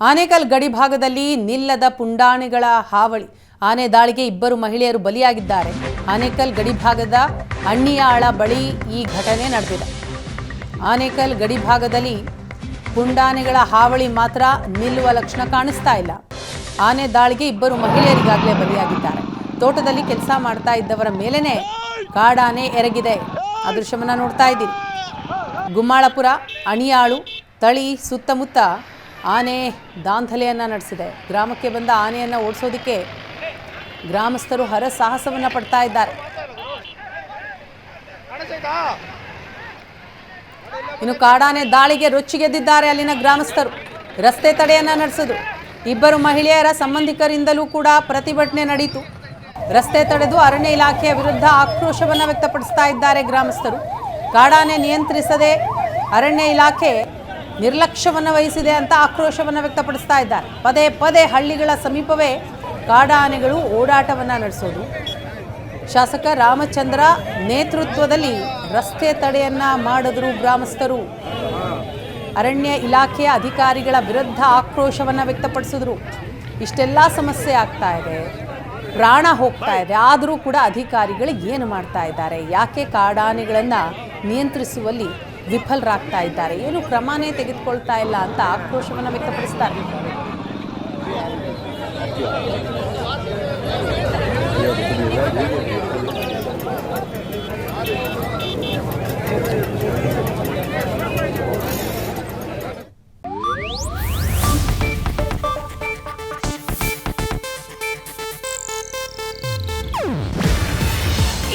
ಆನೇಕಲ್ ಗಡಿ ಭಾಗದಲ್ಲಿ ನಿಲ್ಲದ ಪುಂಡಾಣಿಗಳ ಹಾವಳಿ. ಆನೆ ದಾಳಿಗೆ ಇಬ್ಬರು ಮಹಿಳೆಯರು ಬಲಿಯಾಗಿದ್ದಾರೆ. ಆನೇಕಲ್ ಗಡಿ ಭಾಗದ ಅಣ್ಣಿಯಾಳ ಬಳಿ ಈ ಘಟನೆ ನಡೆದಿದೆ. ಆನೇಕಲ್ ಗಡಿ ಭಾಗದಲ್ಲಿ ಪುಂಡಾನೆಗಳ ಹಾವಳಿ ಮಾತ್ರ ನಿಲ್ಲುವ ಲಕ್ಷಣ ಕಾಣಿಸ್ತಾ ಇಲ್ಲ. ಆನೆ ದಾಳಿಗೆ ಇಬ್ಬರು ಮಹಿಳೆಯರಿಗಾಗಲೇ ಬಲಿಯಾಗಿದ್ದಾರೆ. ತೋಟದಲ್ಲಿ ಕೆಲಸ ಮಾಡ್ತಾ ಇದ್ದವರ ಮೇಲೇನೆ ಕಾಡಾನೆ ಎರಗಿದೆ. ಆ ನೋಡ್ತಾ ಇದ್ದೀನಿ ಗುಮ್ಮಾಳಪುರ, ಅಣಿಯಾಳು, ತಳಿ, ಸುತ್ತಮುತ್ತ ಆನೆ ದಾಂಧಲೆಯನ್ನು ನಡೆಸಿದೆ. ಗ್ರಾಮಕ್ಕೆ ಬಂದ ಆನೆಯನ್ನು ಓಡಿಸೋದಕ್ಕೆ ಗ್ರಾಮಸ್ಥರು ಹರ ಸಾಹಸವನ್ನು ಪಡ್ತಾ ಇದ್ದಾರೆ. ಇನ್ನು ಕಾಡಾನೆ ದಾಳಿಗೆ ರೊಚ್ಚಿಗೆದ್ದಿದ್ದಾರೆ ಅಲ್ಲಿನ ಗ್ರಾಮಸ್ಥರು. ರಸ್ತೆ ತಡೆಯನ್ನ ನಡೆಸಿದ್ರು. ಇಬ್ಬರು ಮಹಿಳೆಯರ ಸಂಬಂಧಿಕರಿಂದಲೂ ಕೂಡ ಪ್ರತಿಭಟನೆ ನಡೆಯಿತು ರಸ್ತೆ ತಡೆದು ಅರಣ್ಯ ಇಲಾಖೆಯ ವಿರುದ್ಧ ಆಕ್ರೋಶವನ್ನು ವ್ಯಕ್ತಪಡಿಸ್ತಾ ಇದ್ದಾರೆ ಗ್ರಾಮಸ್ಥರು. ಕಾಡಾನೆ ನಿಯಂತ್ರಿಸದೆ ಅರಣ್ಯ ಇಲಾಖೆ ನಿರ್ಲಕ್ಷ್ಯವನ್ನು ವಹಿಸಿದೆ ಅಂತ ಆಕ್ರೋಶವನ್ನು ವ್ಯಕ್ತಪಡಿಸ್ತಾ ಇದ್ದಾರೆ. ಪದೇ ಪದೇ ಹಳ್ಳಿಗಳ ಸಮೀಪವೇ ಕಾಡಾನೆಗಳು ಓಡಾಟವನ್ನು ನಡೆಸೋದು. ಶಾಸಕ ರಾಮಚಂದ್ರ ನೇತೃತ್ವದಲ್ಲಿ ರಸ್ತೆ ತಡೆಯನ್ನು ಮಾಡಿದ್ರು ಗ್ರಾಮಸ್ಥರು. ಅರಣ್ಯ ಇಲಾಖೆಯ ಅಧಿಕಾರಿಗಳ ವಿರುದ್ಧ ಆಕ್ರೋಶವನ್ನು ವ್ಯಕ್ತಪಡಿಸಿದ್ರು. ಇಷ್ಟೆಲ್ಲ ಸಮಸ್ಯೆ ಆಗ್ತಾ ಇದೆ. ಪ್ರಾಣ ಹೋಗ್ತಾ ಇದೆ. ಆದರೂ ಕೂಡ ಅಧಿಕಾರಿಗಳು ಏನು ಮಾಡ್ತಾ ಇದ್ದಾರೆ? ಯಾಕೆ ಕಾಡಾನೆಗಳನ್ನು ನಿಯಂತ್ರಿಸುವಲ್ಲಿ ವಿಫಲರಾಗ್ತಾ ಇದ್ದಾರೆ. ಏನು ಕ್ರಮನೇ ತೆಗೆದುಕೊಳ್ತಾ ಇಲ್ಲ ಅಂತ ಆಕ್ರೋಶವನ್ನು ವ್ಯಕ್ತಪಡಿಸ್ತಾರೆ.